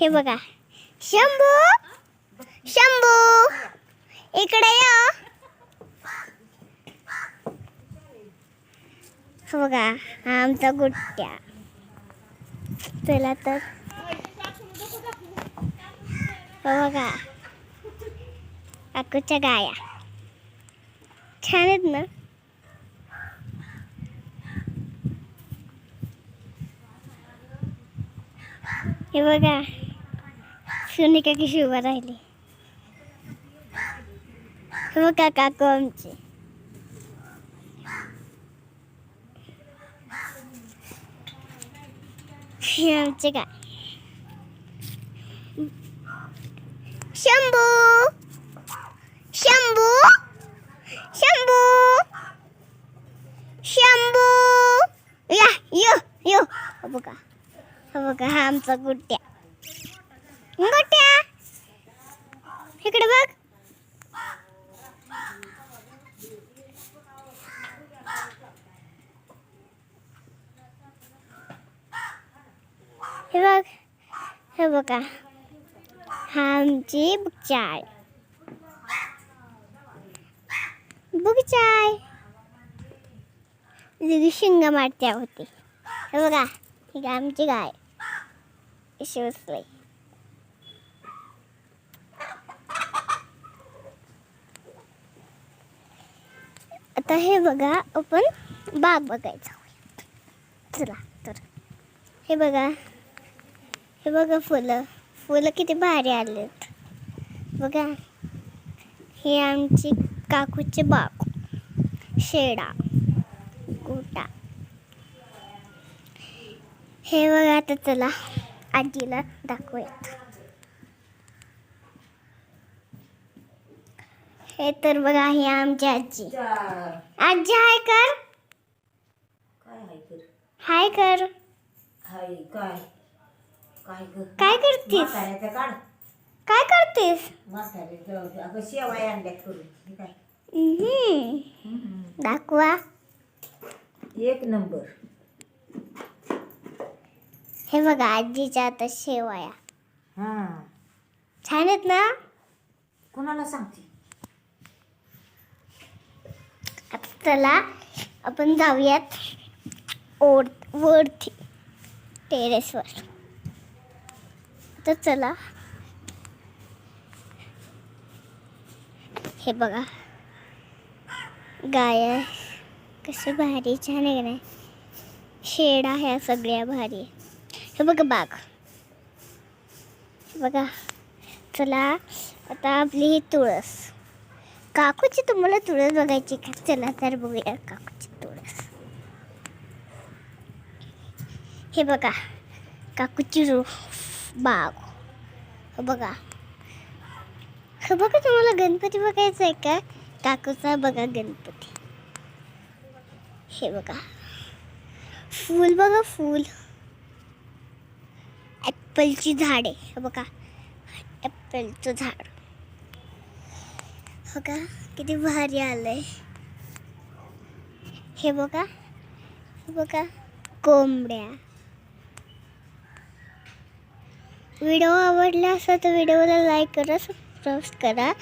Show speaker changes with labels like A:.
A: हे बघा. शंभू! शंभू! इकडे या हो. बघा हा आमचा गुट्ट्या. चला तर. बघा. काकूच्या गाया. छान आहेत ना? हे बघा. सुनिका कशी उभा राहिली. हे बघा काकू आमचे. हे आमचे काय? शंभू. शंभू. शंभू. शंभू. या यो यो. बघा. बघा हा आमचा गुट्ट्या गुट्ट्या इकडे बघ. हे बघ हे बघा. हा आमची चाय बुकचाय चाय शिंगा मारत्या होती हे बघा ही आहे आमची गाय. अशी आता हे बघा आपण बाग बघायचा चला तर. हे बघा. हे बघा फुलं. फुलं किती भारी आलेत. बघा. हे आमची काकूचे बाग. शेडा. गोटा. हे बघा आता चला. आजीला दाखवूयात हे तर बघा ही आमची आजी. आजी हाय कर.
B: काय हाय कर? काय? काय कर?
A: काय करतेस? काय करतेस?
B: हे.
A: दाखवा.
B: एक नंबर.
A: हे बघा आजीच्या आता शेवया.
B: हा.
A: छान आहेत ना?
B: कोणाला सांगते?
A: आता चला आपण जाऊयात ओढ वरती टेरेसवर. तर चला. हे बघा. गाय कसे भारी छान आहे का नाही? शेडा ह्या सगळ्या भारी. आहे. हे बघा बाग. बघा. चला आता आपली ही तुळस. काकूची तुम्हाला तुळस बघायची का? चला तर बघूया काकूची तुळस. हे बघा काकूची रो बाग. हो बघा. हो बघा तुम्हाला गणपती बघायचा आहे का? काकूचा बघा गणपती. हे बघा. फूल बघा फूल. ॲपलची झाडे. हे बघा. ॲपलचं झाड. बघा किती भारी आलंय. हे बघा. हे बघा. कोंबड्या. व्हिडिओ आवडला असं तर व्हिडिओला लाईक करा सबस्क्राईब करा.